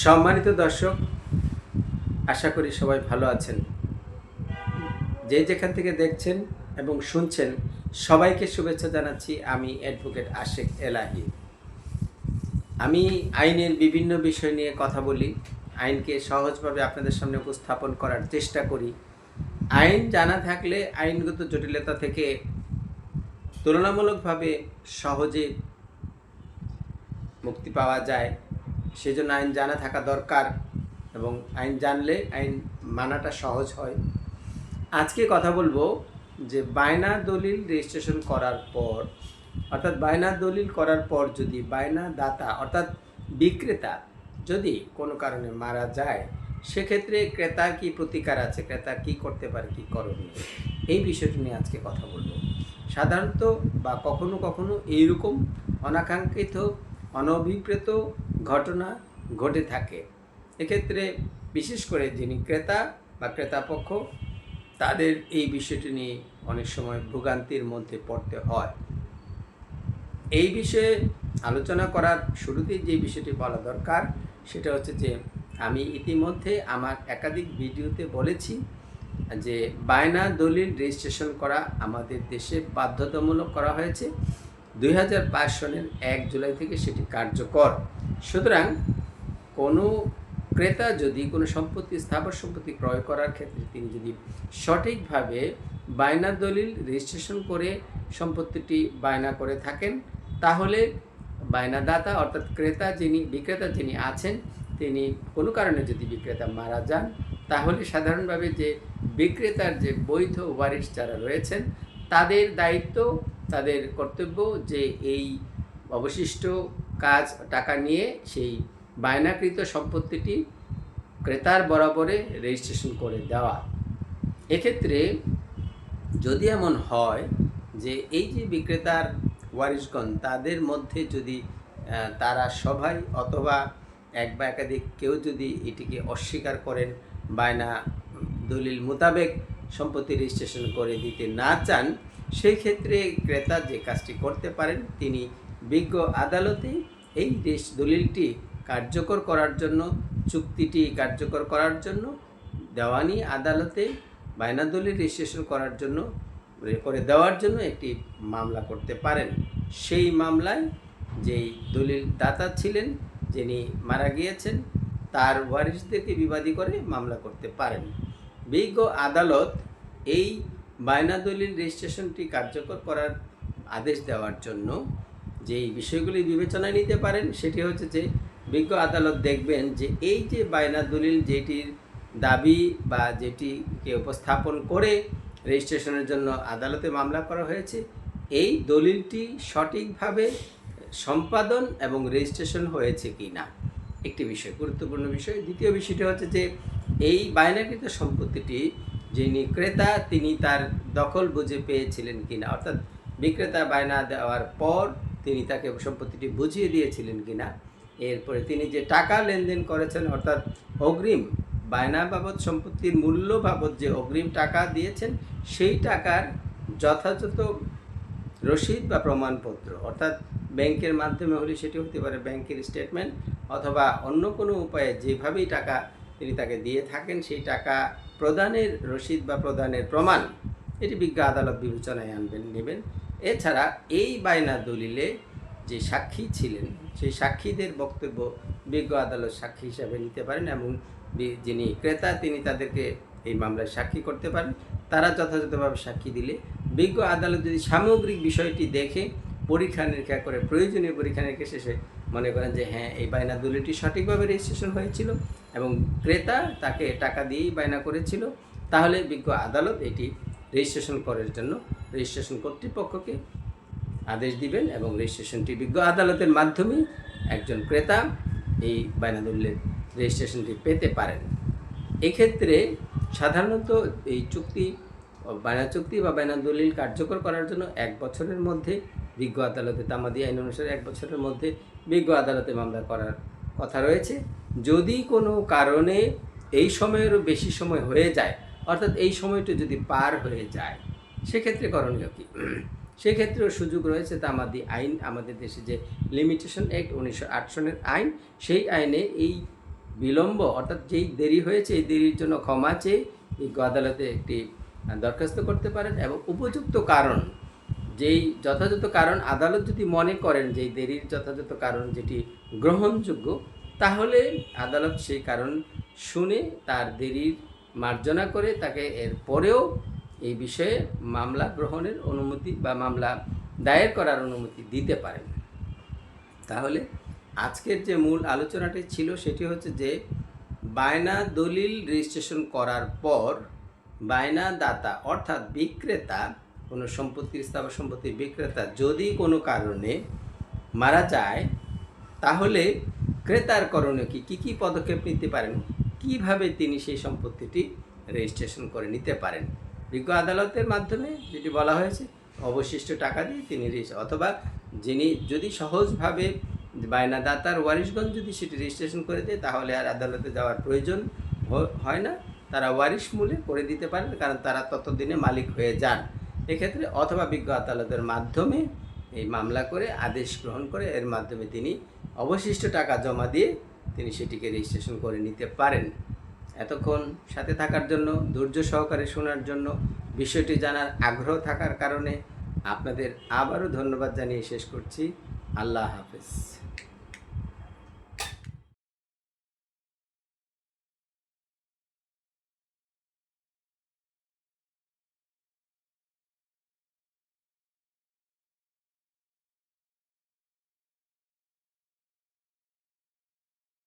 সম্মানিত দর্শক, আশা করি সবাই ভালো আছেন। যে যেখান থেকে দেখছেন এবং শুনছেন, সবাইকে শুভেচ্ছা জানাচ্ছি আমি অ্যাডভোকেট আশেক এলাহি। আমি আইনের বিভিন্ন বিষয় নিয়ে কথা বলি, আইনকে সহজভাবে আপনাদের সামনে উপস্থাপন করার চেষ্টা করি। আইন জানা থাকলে আইনগত জটিলতা থেকে তুলনামূলকভাবে সহজে মুক্তি পাওয়া যায়। সেজন্য আইন জানা থাকা দরকার এবং আইন জানলে আইন মানাটা সহজ হয়। আজকে কথা বলব যে বায়না দলিল রেজিস্ট্রেশন করার পর, অর্থাৎ বায়না দলিল করার পর যদি বায়না দাতা অর্থাৎ বিক্রেতা যদি কোনো কারণে মারা যায়, সেক্ষেত্রে ক্রেতার কি প্রতিকার আছে? ক্রেতা কি করতে পারে? কি করণীয় এই বিষয়টি নিয়ে আজকে কথা বলব। সাধারণত বা কখনো কখনো এইরকম অনাকাঙ্ক্ষিত অনভিপ্রেত ঘটনা ঘটে থাকে। এক্ষেত্রে বিশেষ করে যিনি ক্রেতা বা ক্রেতাপক্ষ, তাদের এই বিষয়টি নিয়ে অনেক সময় ভোগান্তির মধ্যে পড়তে হয়। এই বিষয়ে আলোচনা করার শুরুতেই যে বিষয়টি বলা দরকার, সেটা হচ্ছে যে আমি ইতিমধ্যে আমার একাধিক ভিডিওতে বলেছি যে বায়না দলিল রেজিস্ট্রেশন করা আমাদের দেশে বাধ্যতামূলক করা হয়েছে। দুই হাজার পাঁচ সনের এক জুলাই থেকে সেটি কার্যকর। সুতরাং কোনো ক্রেতা যদি কোনো সম্পত্তি, স্থাবর সম্পত্তি ক্রয় করার ক্ষেত্রে তিনি যদি সঠিকভাবে বায়না দলিল রেজিস্ট্রেশন করে সম্পত্তিটি বায়না করে থাকেন, তাহলে বায়নাদাতা অর্থাৎ ক্রেতা যিনি, বিক্রেতা যিনি আছেন, তিনি কোনো কারণে যদি বিক্রেতা মারা যান, তাহলে সাধারণভাবে যে বিক্রেতার যে বৈধ ওয়ারিশ যারা রয়েছেন তাদের দায়িত্ব, তাদের কর্তব্য যে এই অবশিষ্ট কাজ, টাকা নিয়ে সেই বায়নাকৃত সম্পত্তিটি ক্রেতার বরাবরে রেজিস্ট্রেশন করে দেওয়া। এক্ষেত্রে যদি এমন হয় যে এই যে বিক্রেতার ওয়ারিশগণ, তাদের মধ্যে যদি তারা সবাই অথবা এক বা একাধিক কেউ যদি এটিকে অস্বীকার করেন, বায়না দলিল মোতাবেক সম্পত্তি রেজিস্ট্রেশন করে দিতে না চান, সেই ক্ষেত্রে ক্রেতা যে কাজটি করতে পারেন, তিনি বিজ্ঞ আদালতে এই দেশ দলিলটি কার্যকর করার জন্য, চুক্তিটি কার্যকর করার জন্য, দেওয়ানি আদালতে বায়না দলিল রেজিস্ট্রেশন করার জন্য করে দেওয়ার জন্য একটি মামলা করতে পারেন। সেই মামলায় যেই দলিল দাতা ছিলেন, যিনি মারা গিয়েছেন, তার ওয়ারিশদেরকে বিবাদী করে মামলা করতে পারেন। বিজ্ঞ আদালত এই বায়না দলিল রেজিস্ট্রেশনটি কার্যকর করার আদেশ দেওয়ার জন্য যেই বিষয়গুলি বিবেচনায় নিতে পারেন, সেটি হচ্ছে যে বিজ্ঞ আদালত দেখবেন যে এই যে বায়না দলিল যেটির দাবি বা যেটিকে উপস্থাপন করে রেজিস্ট্রেশনের জন্য আদালতে মামলা করা হয়েছে, এই দলিলটি সঠিকভাবে সম্পাদন এবং রেজিস্ট্রেশন হয়েছে কি না একটি বিষয়, গুরুত্বপূর্ণ বিষয়। দ্বিতীয় বিষয়টি হচ্ছে যে এই বায়নাকৃত সম্পত্তিটি যিনি ক্রেতা, তিনি তার দখল বুঝে পেয়েছিলেন কিনা। অর্থাৎ বিক্রেতা বায়না দেওয়ার পর তিনি তাকে সম্পত্তিটি বুঝিয়ে দিয়েছিলেন কিনা। এরপরে তিনি যে টাকা লেনদেন করেছেন, অর্থাৎ অগ্রিম বায়না বাবদ সম্পত্তির মূল্য বাবদ যে অগ্রিম টাকা দিয়েছেন, সেই টাকার যথাযথ রসিদ বা প্রমাণপত্র, অর্থাৎ ব্যাংকের মাধ্যমে হলে সেটি হতে পারে ব্যাংকের স্টেটমেন্ট অথবা অন্য কোনো উপায়ে যেভাবেই টাকা তিনি তাকে দিয়ে থাকেন, সেই টাকা প্রদানের রসিদ বা প্রদানের প্রমাণ এটি বিজ্ঞ আদালত বিবেচনায় আনবেন, নেবেন। এছাড়া এই বায়না দলিলে যে সাক্ষী ছিলেন, সেই সাক্ষীদের বক্তব্য বিজ্ঞ আদালত সাক্ষী হিসাবে নিতে পারেন এবং যিনি ক্রেতা, তিনি তাদেরকে এই মামলায় সাক্ষী করতে পারেন। তারা যথাযথভাবে সাক্ষী দিলে বিজ্ঞ আদালত যদি সামগ্রিক বিষয়টি দেখে পরীক্ষা নিরীক্ষা করে, প্রয়োজনীয় পরীক্ষা নিরীক্ষা শেষে মনে করেন যে হ্যাঁ এই বায়না দলিলটি সঠিকভাবে রেজিস্ট্রেশন হয়েছিল এবং ক্রেতা তাকে টাকা দিয়েই বায়না করেছিল। তাহলে বিজ্ঞ আদালত এটি রেজিস্ট্রেশন করার জন্য রেজিস্ট্রেশন কর্তৃপক্ষকে আদেশ দিবেন এবং রেজিস্ট্রেশনটি বিজ্ঞ আদালতের মাধ্যমে একজন ক্রেতা এই বায়না দলিলের রেজিস্ট্রেশনটি পেতে পারেন। এক্ষেত্রে সাধারণত এই চুক্তি, বায়না চুক্তি বা বায়না দলিল কার্যকর করার জন্য এক বছরের মধ্যে বিজ্ঞ আদালতে তামাদি আইন অনুসারে এক বছরের মধ্যে বিজ্ঞ আদালতে মামলা করার কথা রয়েছে। যদি কোনো কারণে এই সময়েরও বেশি সময় হয়ে যায়, অর্থাৎ এই সময়টা যদি পার হয়ে যায়, সেক্ষেত্রে করণীয় কী? সেক্ষেত্রেও সুযোগ রয়েছে তামাদি আইন, আমাদের দেশে যে লিমিটেশন অ্যাক্ট উনিশশো আট সনের আইন, সেই আইনে এই বিলম্ব, অর্থাৎ যেই দেরি হয়েছে, এই দেরির জন্য ক্ষমা চেয়ে বিজ্ঞ আদালতে একটি দরখাস্ত করতে পারেন এবং উপযুক্ত কারণ যেই যথাযথ কারণ আদালত যদি মনে করেন যে দেরির যথাযথ কারণ যেটি গ্রহণযোগ্য, তাহলে আদালত সেই কারণ শুনে তার দেরির মার্জনা করে তাকে এর পরেও এই বিষয়ে মামলা গ্রহণের অনুমতি বা মামলা দায়ের করার অনুমতি দিতে পারেন। তাহলে আজকের যে মূল আলোচনাটি ছিল সেটি হচ্ছে যে বায়না দলিল রেজিস্ট্রেশন করার পর বায়না দাতা অর্থাৎ বিক্রেতা কোনো সম্পত্তির স্থাবর সম্পত্তির বিক্রেতা যদি কোনো কারণে মারা যায়, তাহলে ক্রেতার করণীয় কি? কী কী পদক্ষেপ নিতে পারেন? কীভাবে তিনি সেই সম্পত্তিটি রেজিস্ট্রেশন করে নিতে পারেন? বিজ্ঞ আদালতের মাধ্যমে যেটি বলা হয়েছে, অবশিষ্ট টাকা দিয়ে তিনি অথবা যিনি যদি সহজভাবে বায়নাদাতার ওয়ারিশগঞ্জ যদি সেটি রেজিস্ট্রেশন করে দেয়, তাহলে আর আদালতে যাওয়ার প্রয়োজন হয় না। তারা ওয়ারিশ মূলে করে দিতে পারেন, কারণ তারা ততদিনে মালিক হয়ে যান। এক্ষেত্রে অথবা বিজ্ঞ আদালতের মাধ্যমে এই মামলা করে আদেশ গ্রহণ করে, এর মাধ্যমে তিনি অবশিষ্ট টাকা জমা দিয়ে তিনি সেটিকে রেজিস্ট্রেশন করে নিতে পারেন। এতক্ষণ সাথে থাকার জন্য, ধৈর্য সহকারে শোনার জন্য বিষয়টি জানার আগ্রহ থাকার কারণে আপনাদের আবারও ধন্যবাদ জানিয়ে শেষ করছি। আল্লাহ হাফেজ।